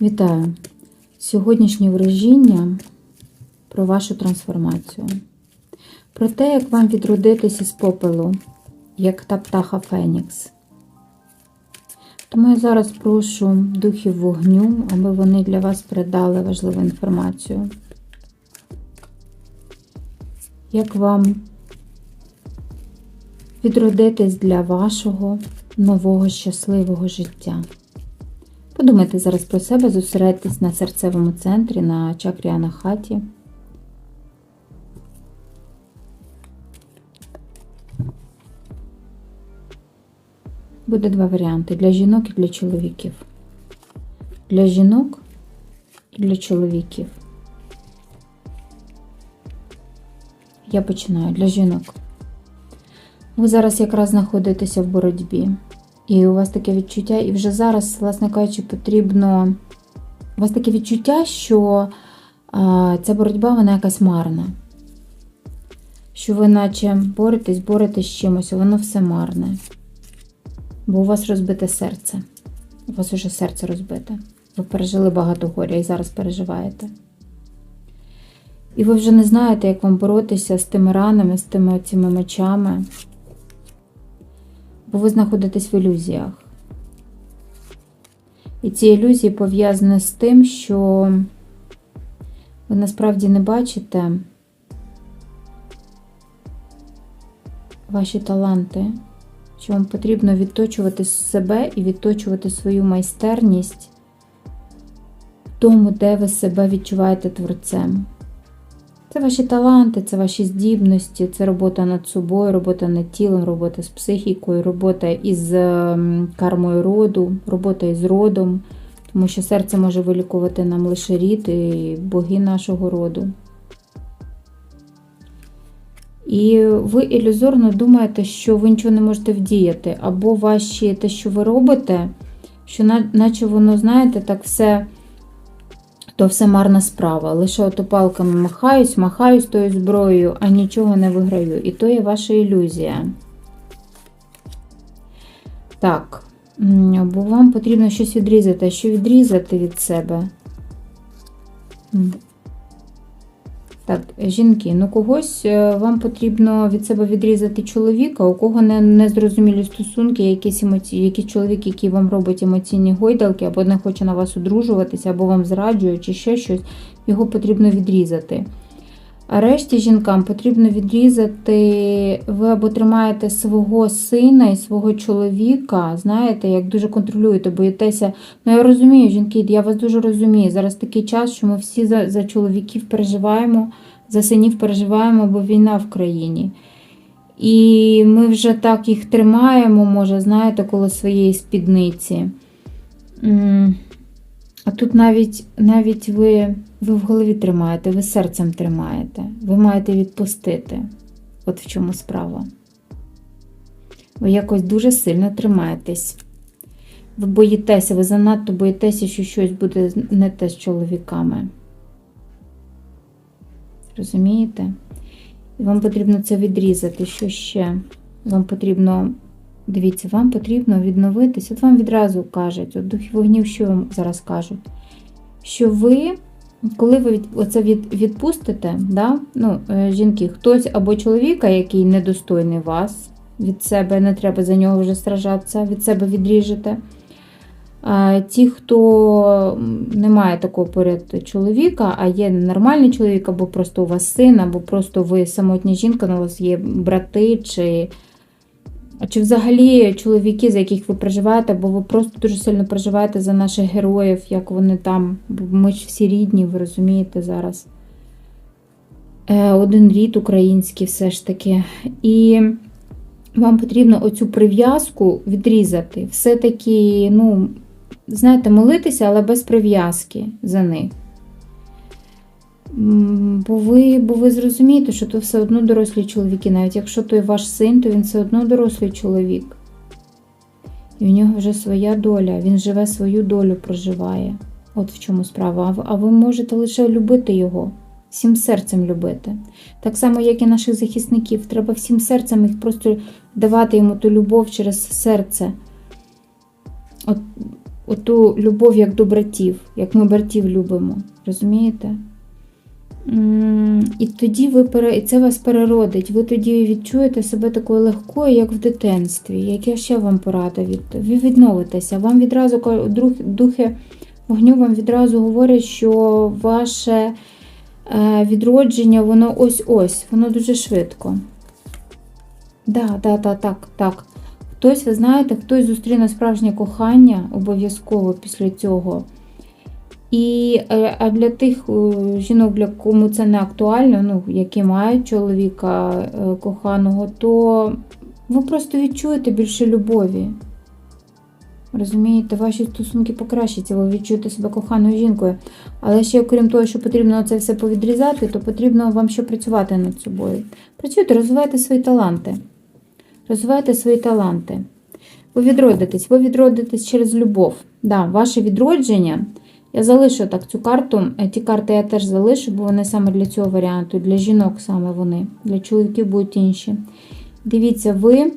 Вітаю! Сьогоднішнє вражіння про вашу трансформацію. Про те, як вам відродитись із попелу, як та птаха Фенікс. Тому я зараз прошу духів вогню, аби вони для вас передали важливу інформацію. Як вам відродитись для вашого нового щасливого життя? Подумайте зараз про себе, зосередьтесь на серцевому центрі, на чакрі Анахаті. Буде два варіанти для жінок і для чоловіків. Для жінок і для чоловіків. Я починаю для жінок. Ви зараз якраз знаходитеся в боротьбі. І у вас таке відчуття, і вже зараз, власне кажучи, потрібно. У вас таке відчуття, що а, ця боротьба вона якась марна. Що ви наче боретесь, боретесь з чимось, воно все марне. Бо у вас розбите серце. У вас уже серце розбите. Ви пережили багато горя і зараз переживаєте. І ви вже не знаєте, як вам боротися з тими ранами, з тими цими мечами бо ви знаходитесь в ілюзіях. І ці ілюзії пов'язані з тим, що ви насправді не бачите ваші таланти, що вам потрібно відточувати себе і відточувати свою майстерність в тому, де ви себе відчуваєте творцем. Це ваші таланти, це ваші здібності, це робота над собою, робота над тілом, робота з психікою, робота із ем, кармою роду, робота із родом, тому що серце може вилікувати нам лише рід і боги нашого роду. І ви ілюзорно думаєте, що ви нічого не можете вдіяти, або ваші те, що ви робите, що наче воно, знаєте, так все то все марна справа. Лише от палками махаюсь, махаюсь тою зброєю, а нічого не виграю. І то є ваша ілюзія. Так, бо вам потрібно щось відрізати. А що відрізати від себе? Так, жінки, ну когось е, вам потрібно від себе відрізати чоловіка, у кого не, не зрозумілі стосунки, якісь емоції, якийсь чоловік, який вам робить емоційні гойдалки, або не хоче на вас одружуватися, або вам зраджує, чи ще щось, його потрібно відрізати. А решті жінкам потрібно відрізати, ви або тримаєте свого сина і свого чоловіка, знаєте, як дуже контролюєте, боїтеся. Ну, я розумію, жінки, я вас дуже розумію. Зараз такий час, що ми всі за, за чоловіків переживаємо, за синів переживаємо, бо війна в країні. І ми вже так їх тримаємо, може, знаєте, коло своєї спідниці. А тут навіть навіть ви ви в голові тримаєте, ви серцем тримаєте, ви маєте відпустити. От в чому справа. Ви якось дуже сильно тримаєтесь. Ви боїтеся, ви занадто боїтеся, що щось буде не те з чоловіками. Розумієте? І вам потрібно це відрізати. Що ще? Вам потрібно Дивіться, вам потрібно відновитись. От вам відразу кажуть, от духи вогнів, що вам зараз кажуть? Що ви, коли ви оце відпустите, да? ну, е, жінки, хтось або чоловіка, який недостойний вас, від себе не треба за нього вже стражатися, від себе відріжете. А ті, хто не має такого поряд чоловіка, а є нормальний чоловік, або просто у вас син, або просто ви самотня жінка, у вас є брати чи. А чи взагалі чоловіки, за яких ви переживаєте, бо ви просто дуже сильно переживаєте за наших героїв, як вони там, бо ми ж всі рідні, ви розумієте зараз. Е, один рід український все ж таки. І вам потрібно оцю прив'язку відрізати. Все-таки, ну, знаєте, молитися, але без прив'язки за них. Бо ви бо ви зрозумієте, що то все одно дорослі чоловіки, навіть якщо той ваш син, то він все одно дорослий чоловік. І в нього вже своя доля, він живе свою долю, проживає. От в чому справа. А ви можете лише любити його, всім серцем любити. Так само, як і наших захисників. Треба всім серцем їх просто давати йому ту любов через серце. От оту любов як до братів, як ми братів любимо. Розумієте? І тоді ви пере... і це вас переродить. Ви тоді відчуєте себе такою легкою, як в дитинстві. Яке ще вам порада від ви відновитеся. Вам відразу духи вогню вам відразу говорять, що ваше е, відродження, воно ось-ось, воно дуже швидко. Да, да, да, так, так. Хтось, ви знаєте, хтось зустріне справжнє кохання обов'язково після цього. І е, а для тих е, жінок, для кому це не актуально, ну, які мають чоловіка е, коханого, то ви просто відчуєте більше любові. Розумієте, ваші стосунки покращаться, ви відчуєте себе коханою жінкою. Але ще, окрім того, що потрібно це все повідрізати, то потрібно вам ще працювати над собою. Працюйте, розвивайте свої таланти. Розвивайте свої таланти. Ви відродитесь, ви відродитесь через любов. Да, ваше відродження. Я залишу так цю карту. Е, Ті карти я теж залишу, бо вони саме для цього варіанту, для жінок саме вони, для чоловіків будуть інші. Дивіться, ви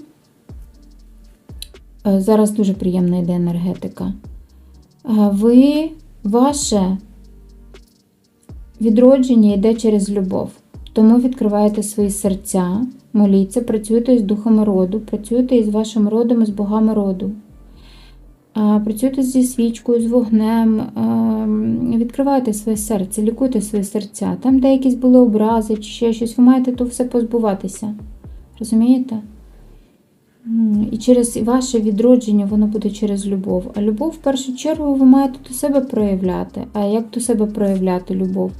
е, зараз дуже приємна йде енергетика. Е, Ви, ваше відродження йде через любов. Тому відкриваєте свої серця, моліться, працюйте з духами роду, працюйте із вашим родом, і з богами роду. А, Працюйте зі свічкою, з вогнем, ем, відкривайте своє серце, лікуйте свої серця. Там, де якісь були образи чи ще щось, ви маєте то все позбуватися. Розумієте? І через ваше відродження воно буде через любов. А любов, в першу чергу, ви маєте до себе проявляти. А як до себе проявляти любов?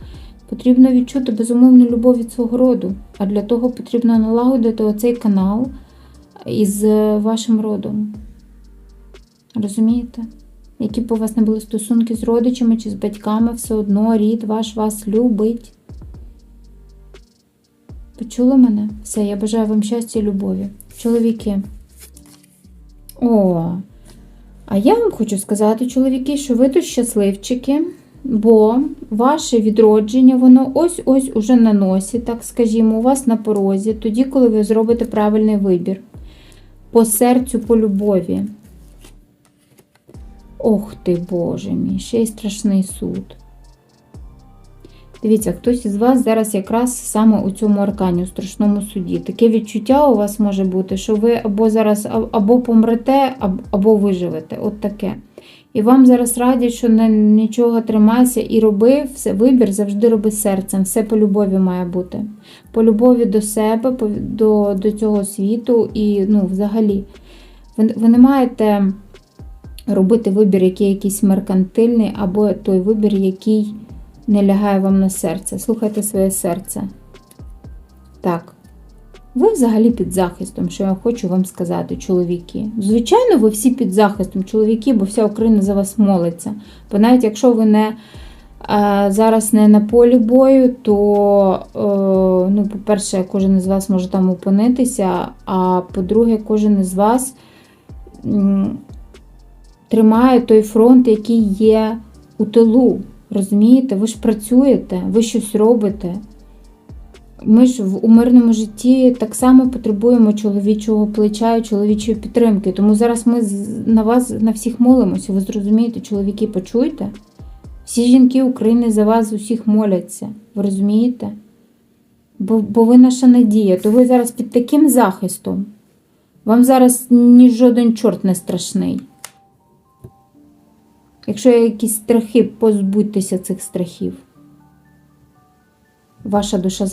Потрібно відчути безумовну любов від свого роду. А для того потрібно налагодити оцей канал із е, вашим родом. Розумієте? Які б у вас не були стосунки з родичами чи з батьками, все одно рід ваш вас любить. Почули мене? Все, я бажаю вам щастя і любові. Чоловіки. О, а я вам хочу сказати, чоловіки, що ви тут щасливчики, бо ваше відродження, воно ось-ось уже на носі, так скажімо, у вас на порозі, тоді, коли ви зробите правильний вибір. По серцю, по любові. Ох ти, Боже мій, ще й страшний суд. Дивіться, хтось із вас зараз якраз саме у цьому аркані, у страшному суді. Таке відчуття у вас може бути, що ви або зараз або помрете, або виживете. От таке. І вам зараз радять, що не, нічого тримайся і роби все, вибір завжди роби серцем. Все по любові має бути. По любові до себе, до, до цього світу і ну, взагалі. Ви, ви не маєте робити вибір, який якийсь меркантильний, або той вибір, який не лягає вам на серце. Слухайте своє серце. Так. Ви взагалі під захистом, що я хочу вам сказати, чоловіки. Звичайно, ви всі під захистом, чоловіки, бо вся Україна за вас молиться. Бо навіть якщо ви не е, зараз не на полі бою, то, е, ну, по-перше, кожен із вас може там опинитися, а по-друге, кожен із вас тримає той фронт, який є у тилу. Розумієте? Ви ж працюєте, ви щось робите. Ми ж у мирному житті так само потребуємо чоловічого плеча і чоловічої підтримки. Тому зараз ми на вас на всіх молимося. Ви зрозумієте, чоловіки, почуйте. Всі жінки України за вас усіх моляться. Ви розумієте? Бо, бо ви наша надія, то ви зараз під таким захистом. Вам зараз ні жоден чорт не страшний. Якщо є якісь страхи, позбудьтеся цих страхів. Ваша душа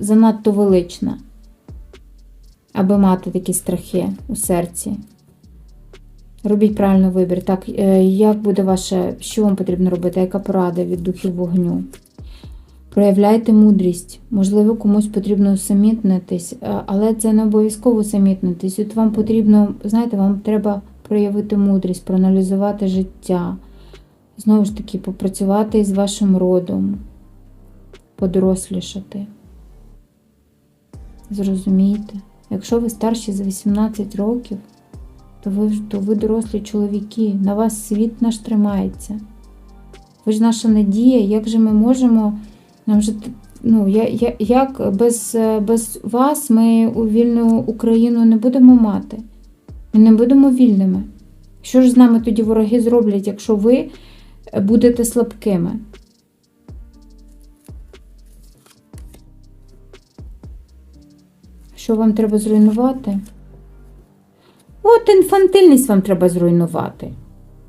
занадто велична, аби мати такі страхи у серці. Робіть правильний вибір. Так, е, як буде ваше, що вам потрібно робити? Яка порада від духів вогню? Проявляйте мудрість. Можливо, комусь потрібно усамітнитись, е, але це не обов'язково усамітнитись. От вам потрібно, знаєте, вам треба проявити мудрість, проаналізувати життя. Знову ж таки, попрацювати із вашим родом, подорослішати. Зрозумійте, якщо ви старші за 18 років, то ви, то ви дорослі чоловіки, на вас світ наш тримається. Ви ж наша надія, як же ми можемо. Нам же, ну, я, я, як без, без вас ми у вільну Україну не будемо мати? Ми не будемо вільними. Що ж з нами тоді вороги зроблять, якщо ви будете слабкими? Що вам треба зруйнувати? От інфантильність вам треба зруйнувати.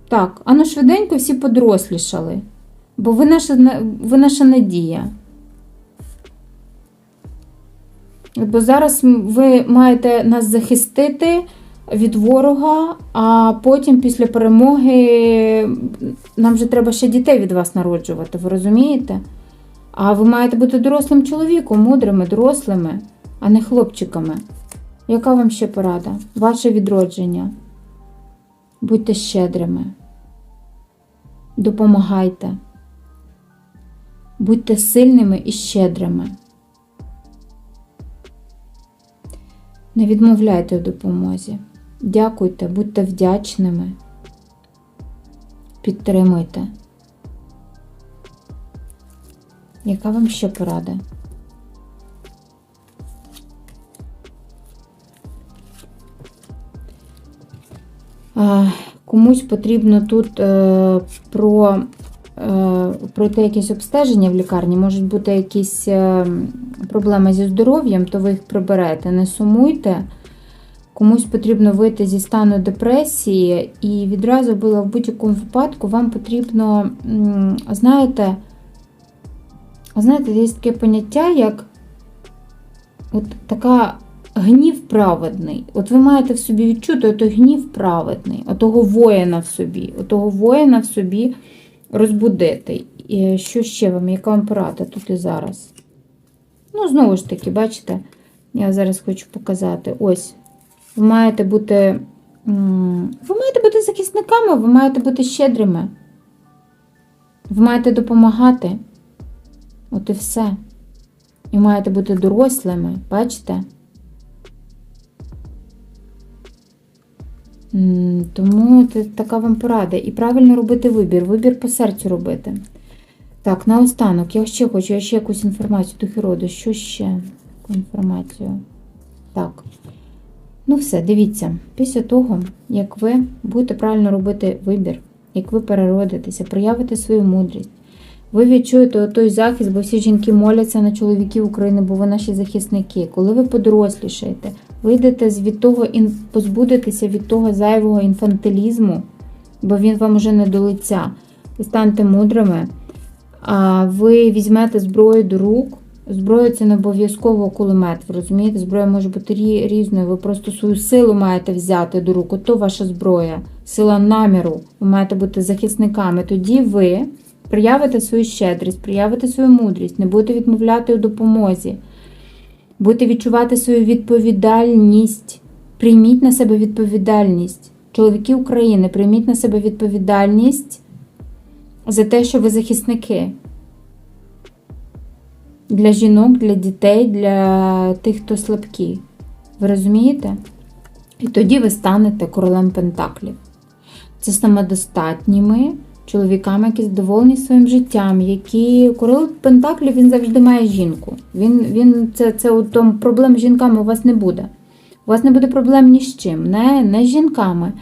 Так, а ну швиденько всі подорослішали. Бо ви наша, ви наша надія. Бо зараз ви маєте нас захистити від ворога, а потім після перемоги нам вже треба ще дітей від вас народжувати, ви розумієте? А ви маєте бути дорослим чоловіком, мудрими, дорослими, а не хлопчиками. Яка вам ще порада? Ваше відродження. Будьте щедрими. Допомагайте. Будьте сильними і щедрими. Не відмовляйте у допомозі. Дякуйте, будьте вдячними. Підтримуйте. Яка вам ще порада? А, Комусь потрібно тут е, про, е, пройти якесь обстеження в лікарні, можуть бути якісь е, проблеми зі здоров'ям, то ви їх приберете. Не сумуйте. Комусь потрібно вийти зі стану депресії, і відразу було в будь-якому випадку вам потрібно, знаєте, знаєте, є таке поняття, як от така гнів праведний. От ви маєте в собі відчути той гнів праведний, отого воїна в собі, отого воїна в собі розбудити. І що ще вам, яка вам порада тут і зараз? Ну, знову ж таки, бачите, я зараз хочу показати. Ось, ви маєте бути. Ви маєте бути захисниками, ви маєте бути щедрими. Ви маєте допомагати. От і все. І маєте бути дорослими, бачите? Тому це така вам порада. І правильно робити вибір. Вибір по серцю робити. Так, наостанок, я ще хочу, я ще якусь інформацію духи роду. Що ще? Інформацію? Так. Ну, все, дивіться, після того, як ви будете правильно робити вибір, як ви переродитеся, проявите свою мудрість, ви відчуєте той захист, бо всі жінки моляться на чоловіків України, бо ви наші захисники. Коли ви подорослішаєте, вийдете від того, позбудетеся від того зайвого інфантилізму, бо він вам уже не до лиця. Ви станете мудрими, а ви візьмете зброю до рук. Зброя це не обов'язково кулемет, ви розумієте? Зброя може бути рі- різною. Ви просто свою силу маєте взяти до рук. Ото ваша зброя, сила наміру. Ви маєте бути захисниками. Тоді ви проявите свою щедрість, проявите свою мудрість, не будете відмовляти у допомозі, будете відчувати свою відповідальність. Прийміть на себе відповідальність. Чоловіки України, прийміть на себе відповідальність за те, що ви захисники. Для жінок, для дітей, для тих, хто слабкі. Ви розумієте? І тоді ви станете королем Пентаклів. Це самодостатніми чоловіками, які задоволені своїм життям, які король Пентаклів він завжди має жінку. Він, він, Це, це от, там, проблем з жінками у вас не буде. У вас не буде проблем ні з чим, не, не з жінками,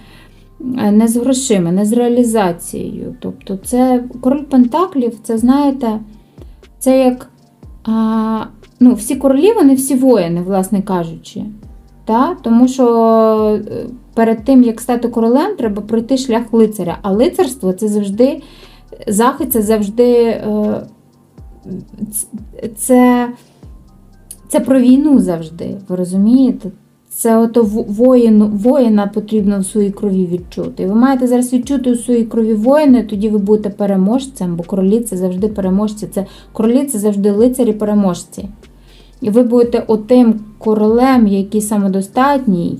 не з грошима, не з реалізацією. Тобто, це король Пентаклів, це знаєте, це як а, ну, всі королі, вони всі воїни, власне кажучи. Та? Тому що е, перед тим, як стати королем, треба пройти шлях лицаря. А лицарство це завжди захист, це завжди е, це, це про війну завжди. Ви розумієте? Це ото во- воїну, воїна потрібно в своїй крові відчути. І Ви маєте зараз відчути у своїй крові воїна, тоді ви будете переможцем, бо королі це завжди переможці. Це королі це завжди лицарі переможці. І ви будете отим королем, який самодостатній,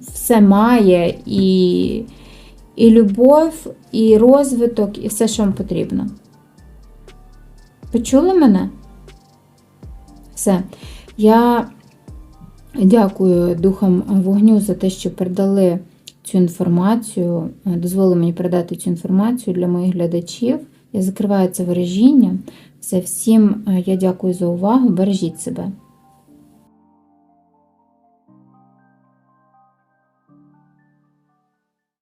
все має, і, і любов, і розвиток, і все, що вам потрібно. Почули мене? Все. Я дякую духам вогню за те, що передали цю інформацію, дозволили мені передати цю інформацію для моїх глядачів. Я закриваю це виражіння. Все, всім е, я дякую за увагу. Бережіть себе.